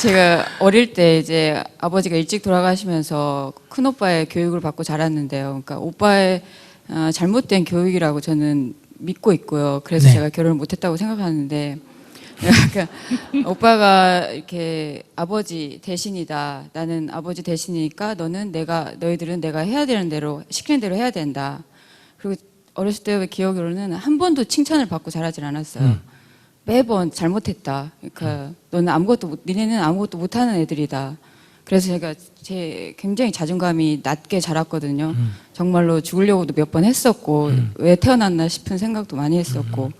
제가 어릴 때 이제 아버지가 일찍 돌아가시면서 큰 오빠의 교육을 받고 자랐는데요. 그러니까 오빠의 어, 잘못된 교육이라고 저는 믿고 있고요. 그래서 네. 제가 결혼을 못했다고 생각하는데 그러니까 오빠가 이렇게 아버지 대신이다. 나는 아버지 대신이니까 너는 내가 너희들은 내가 해야 되는 대로 시키는 대로 해야 된다. 그리고 어렸을 때 기억으로는 한 번도 칭찬을 받고 자라질 않았어요. 음. 매번 잘못했다. 그러니까 너는 아무것도 못, 니네는 아무것도 못하는 애들이다. 그래서 제가 제 굉장히 자존감이 낮게 자랐거든요. 음. 정말로 죽으려고도 몇 번 했었고 음. 왜 태어났나 싶은 생각도 많이 했었고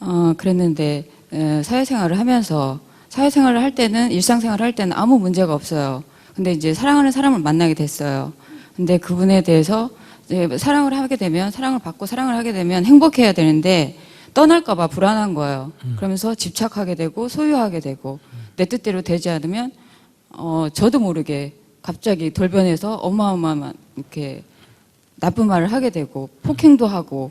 어 그랬는데 에, 사회생활을 하면서 사회생활을 할 때는 일상생활을 할 때는 아무 문제가 없어요. 근데 이제 사랑하는 사람을 만나게 됐어요. 근데 그분에 대해서 사랑을 하게 되면 사랑을 받고 사랑을 하게 되면 행복해야 되는데 떠날까봐 불안한 거예요. 그러면서 집착하게 되고 소유하게 되고 내 뜻대로 되지 않으면 어 저도 모르게 갑자기 돌변해서 어마어마한 이렇게 나쁜 말을 하게 되고 폭행도 하고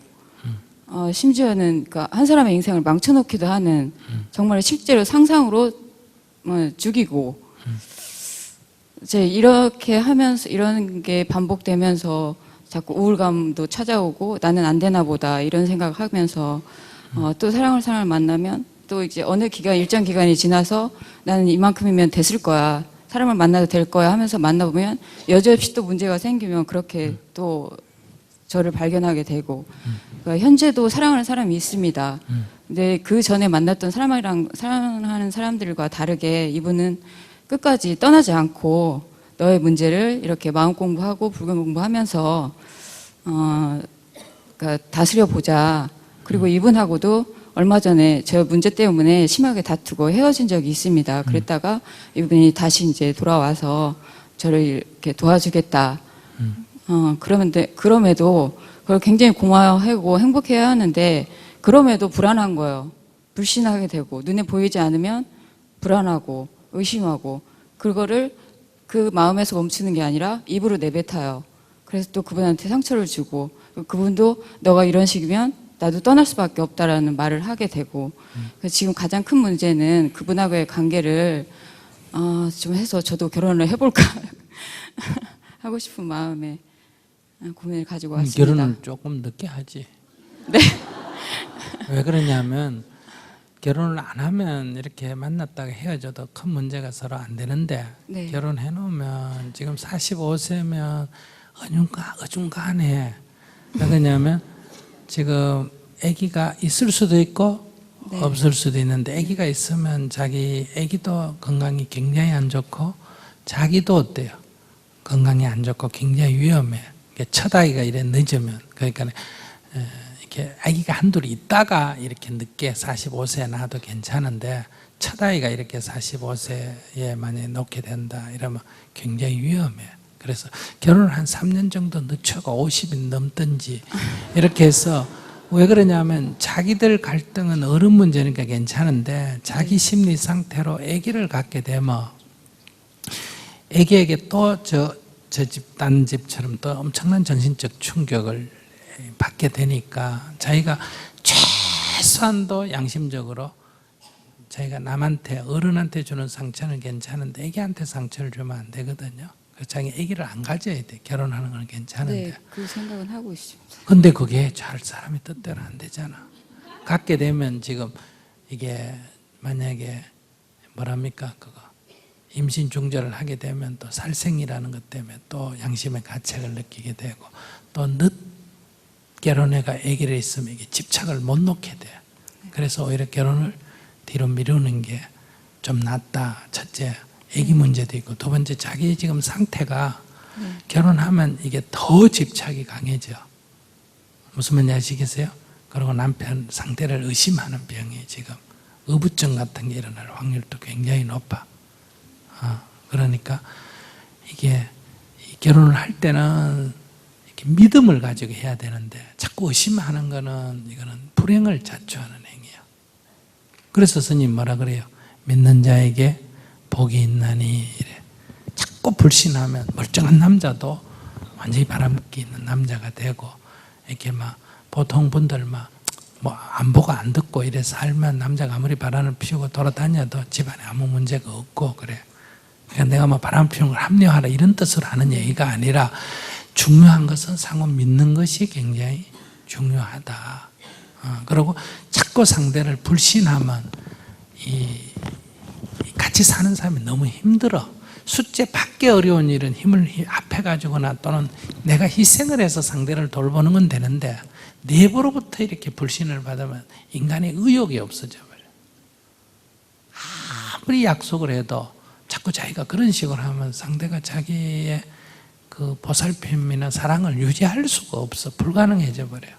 어, 심지어는 그한 사람의 인생을 망쳐놓기도 하는 정말 실제로 상상으로 뭐, 죽이고 이제 이렇게 하면서 이런 게 반복되면서 자꾸 우울감도 찾아오고 나는 안 되나 보다 이런 생각을 하면서 어, 또 사랑할 사람을 만나면 또 이제 어느 기간 일정 기간이 지나서 나는 이만큼이면 됐을 거야 사람을 만나도 될 거야 하면서 만나보면 여지없이 또 문제가 생기면 그렇게 또 저를 발견하게 되고 그러니까 현재도 사랑하는 사람이 있습니다. 근데 그 전에 만났던 사람이랑 사랑하는 사람들과 다르게 이분은 끝까지 떠나지 않고 너의 문제를 이렇게 마음 공부하고 불경 공부하면서 어 그러니까 다스려 보자. 그리고 이분하고도 얼마 전에 저 문제 때문에 심하게 다투고 헤어진 적이 있습니다. 그랬다가 이분이 다시 이제 돌아와서 저를 이렇게 도와주겠다. 어, 그러는데, 그럼에도 그걸 굉장히 고마워하고 행복해야 하는데, 그럼에도 불안한 거예요. 불신하게 되고, 눈에 보이지 않으면 불안하고, 의심하고, 그거를 그 마음에서 멈추는 게 아니라 입으로 내뱉어요. 그래서 또 그분한테 상처를 주고, 그분도 너가 이런 식이면 나도 떠날 수밖에 없다라는 말을 하게 되고, 그래서 지금 가장 큰 문제는 그분하고의 관계를, 어, 좀 해서 저도 결혼을 해볼까 하고 싶은 마음에 고민을 가지고 음, 왔습니다. 결혼을 조금 늦게 하지. 네. 왜 그러냐면 결혼을 안 하면 이렇게 만났다가 헤어져도 큰 문제가 서로 안 되는데 네. 결혼해 놓으면 지금 45세면 어중간 어중간해. 왜 그러냐면 지금 아기가 있을 수도 있고 네. 없을 수도 있는데 아기가 있으면 자기 아기도 건강이 굉장히 안 좋고 자기도 어때요? 건강이 안 좋고 굉장히 위험해. 첫 아이가 이래 늦으면 그러니까 에, 이렇게 아기가 한둘이 있다가 이렇게 늦게 45세에 낳아도 괜찮은데 첫 아이가 이렇게 45세에 만약에 놓게 된다 이러면 굉장히 위험해. 그래서 결혼을 한 3년 정도 늦춰고 50이 넘든지 이렇게 해서 왜 그러냐면 자기들 갈등은 어른 문제니까 괜찮은데 자기 심리 상태로 아기를 갖게 되면 애기에게 또 저 저 집, 딴 집처럼 또 엄청난 정신적 충격을 받게 되니까 자기가 최소한도 양심적으로 자기가 남한테 어른한테 주는 상처는 괜찮은데 애기한테 상처를 주면 안 되거든요. 그래서 자기 애기를 안 가져야 돼. 결혼하는 건 괜찮은데. 네, 그 생각은 하고 있습니다. 근데 그게 잘 사람이 뜻대로 안 되잖아. 갖게 되면 지금 이게 만약에 뭐랍니까 그거 임신 중절을 하게 되면 또 살생이라는 것 때문에 또 양심의 가책을 느끼게 되고 또 늦 결혼해가 아기를 있으면 이게 집착을 못 놓게 돼. 그래서 오히려 결혼을 뒤로 미루는 게 좀 낫다. 첫째, 아기 문제도 있고 두 번째 자기 지금 상태가 결혼하면 이게 더 집착이 강해져. 무슨 말인지 아시겠어요? 그리고 남편 상태를 의심하는 병이 지금 의부증 같은 게 일어날 확률도 굉장히 높아. 어, 그러니까 이게 이 결혼을 할 때는 이렇게 믿음을 가지고 해야 되는데 자꾸 의심하는 거는 이거는 불행을 자초하는 행위야. 그래서 스님 뭐라 그래요? 믿는 자에게 복이 있나니 이래. 자꾸 불신하면 멀쩡한 남자도 완전히 바람기 있는 남자가 되고 이렇게 막 보통 분들 막 뭐 안 보고 안 듣고 이래 살면 남자가 아무리 바람을 피우고 돌아다녀도 집안에 아무 문제가 없고 그래. 그러니까 내가 뭐 바람 피우는 걸 합리화하라 이런 뜻으로 하는 얘기가 아니라 중요한 것은 상호 믿는 것이 굉장히 중요하다. 어, 그리고 자꾸 상대를 불신하면 이, 이 같이 사는 사람이 너무 힘들어. 숫제 밖에 어려운 일은 힘을 히- 합해가지거나 또는 내가 희생을 해서 상대를 돌보는 건 되는데 내부로부터 이렇게 불신을 받으면 인간의 의욕이 없어져 버려. 아무리 약속을 해도 자꾸 자기가 그런 식으로 하면 상대가 자기의 그 보살핌이나 사랑을 유지할 수가 없어. 불가능해져 버려요.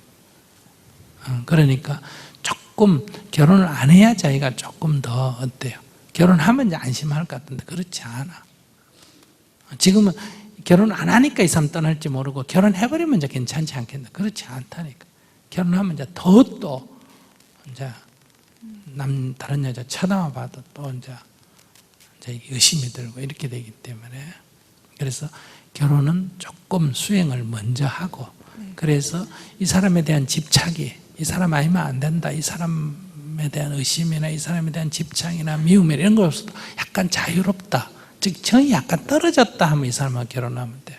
어, 그러니까 조금 결혼을 안 해야 자기가 조금 더 어때요? 결혼하면 이제 안심할 것 같은데 그렇지 않아. 지금은 결혼 안 하니까 이 사람 떠날지 모르고 결혼해버리면 이제 괜찮지 않겠나. 그렇지 않다니까. 결혼하면 이제 더 또 이제 남 다른 여자 쳐다만 봐도 또 이제 이제 의심이 들고 이렇게 되기 때문에 그래서 결혼은 조금 수행을 먼저 하고 그래서 이 사람에 대한 집착이 이 사람 아니면 안 된다 이 사람 에 대한 의심이나 이 사람에 대한 집착이나 미움 이런 거 없어도 약간 자유롭다. 즉 정이 약간 떨어졌다 하면 이 사람하고 결혼하면 돼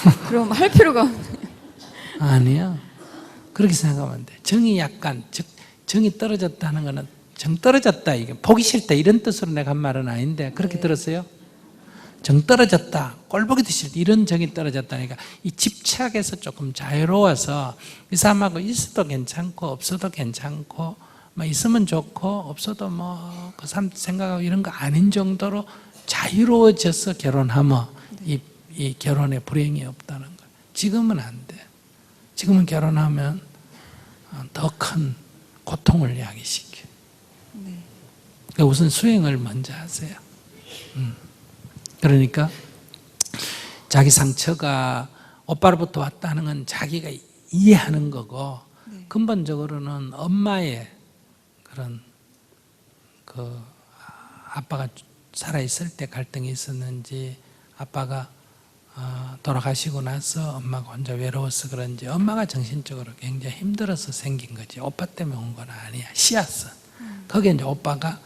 그럼 할 필요가 없- 아니야 그렇게 생각하면 돼. 정이 약간 즉 정이 떨어졌다는 거는 정 떨어졌다 이게 보기 싫다 이런 뜻으로 내가 한 말은 아닌데 그렇게 들었어요? 정 떨어졌다 꼴보기도 싫다 이런 정이 떨어졌다니까 이 집착에서 조금 자유로워서 이 사람하고 있어도 괜찮고 없어도 괜찮고 뭐 있으면 좋고 없어도 뭐 그 사람 생각하고 이런 거 아닌 정도로 자유로워져서 결혼하면 이, 이 결혼에 불행이 없다는 거 지금은 안 돼. 지금은 결혼하면 어, 더큰 고통을 야기시켜. 네. 그러니까 우선 수행을 먼저 하세요. 음. 그러니까 자기 상처가 오빠로부터 왔다는 건 자기가 이해하는 거고 근본적으로는 엄마의 그런 그 아빠가 살아 있을 때 갈등이 있었는지 아빠가 어, 돌아가시고 나서 엄마가 혼자 외로워서 그런지 엄마가 정신적으로 굉장히 힘들어서 생긴 거지. 오빠 때문에 온 건 아니야. 씨앗은. 거기에 이제 오빠가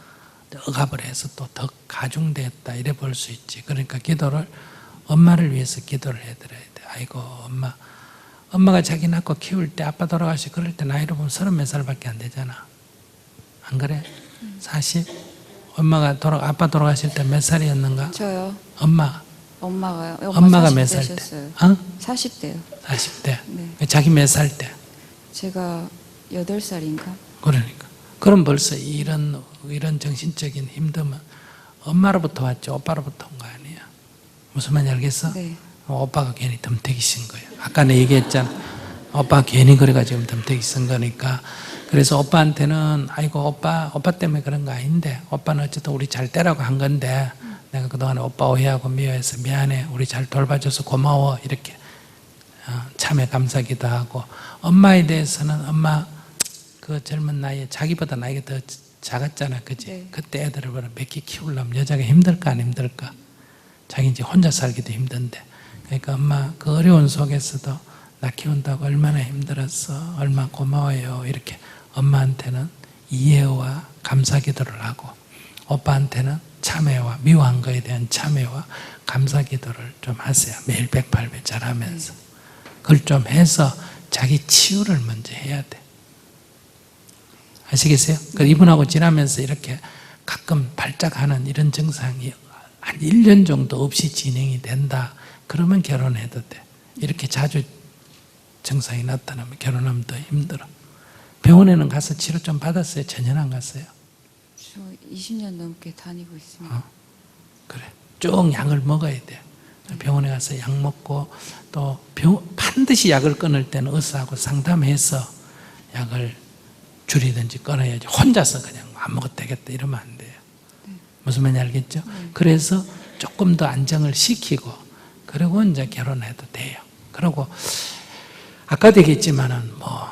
억압을 해서 또 더 가중됐다 이래 볼 수 있지 그러니까 기도를 엄마를 위해서 기도를 해드려야 돼 아이고 엄마 엄마가 자기 낳고 키울 때 아빠 돌아가시고 그럴 때 나이로 보면 서른 몇 살밖에 안 되잖아 안 그래? 40? 엄마가 돌아 아빠 돌아가실 때 몇 살이었는가? 저요. 엄마 엄마가요. 엄마 가 몇 살 때? 어? 40대요. 40대. 네. 자기 몇 살 때? 제가 8살인가? 그러니까. 그럼 벌써 이런 이런 정신적인 힘듦은 엄마로부터 왔죠. 오빠로부터 온 거 아니야. 무슨 말인지 알겠어? 네. 어, 오빠가 괜히 덤태기 쓴 거예요. 아까 내 얘기했잖아. 오빠 괜히 그래가지고 덤태기 쓴 거니까. 그래서 오빠한테는 아이고 오빠 오빠 때문에 그런 거 아닌데 오빠는 어쨌든 우리 잘 때라고 한 건데 내가 그동안 오빠 오해하고 미워해서 미안해 우리 잘 돌봐줘서 고마워 이렇게 어, 참에 감사기도 하고 엄마에 대해서는 엄마 그 젊은 나이에 자기보다 나이가 더 작았잖아 그지? 네. 그때 애들을 보면 몇개 키우려면 여자가 힘들까 안 힘들까? 자기 이제 혼자 살기도 힘든데. 그러니까 엄마 그 어려운 속에서도 나 키운다고 얼마나 힘들었어 얼마나 고마워요 이렇게 엄마한테는 이해와 감사 기도를 하고 오빠한테는 참회와 미워한 거에 대한 참회와 감사 기도를 좀 하세요. 매일 108배 잘하면서. 그걸 좀 해서 자기 치유를 먼저 해야 돼 아시겠어요? 그 이분하고 지나면서 이렇게 가끔 발작하는 이런 증상이 한 1년 정도 없이 진행이 된다. 그러면 결혼해도 돼. 이렇게 자주 증상이 나타나면 결혼하면 더 힘들어. 병원에는 가서 치료 좀 받았어요? 전혀 안 갔어요? 저 20년 넘게 다니고 있습니다. 어? 그래. 쭉 약을 먹어야 돼. 병원에 가서 약 먹고 또 병, 반드시 약을 끊을 때는 의사하고 상담해서 약을 줄이든지 끊어야지 혼자서 그냥 안 먹어도 되겠다 이러면 안 돼요. 무슨 말인지 알겠죠? 그래서 조금 더 안정을 시키고 그리고 이제 결혼해도 돼요. 그리고 아까도 얘기했지만은 뭐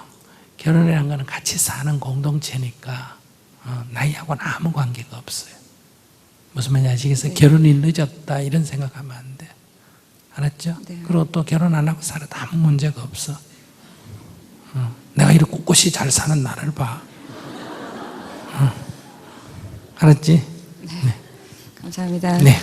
결혼이라는 거는 같이 사는 공동체니까 어, 나이하고는 아무 관계가 없어요. 무슨 말인지 아시겠어요? 결혼이 늦었다 이런 생각하면 안 돼. 알았죠? 네. 그리고 또 결혼 안 하고 살아도 아무 문제가 없어. 어, 내가 이렇게 꿋꿋이 잘 사는 나를 봐. 어. 알았지? 감사합니다. 네.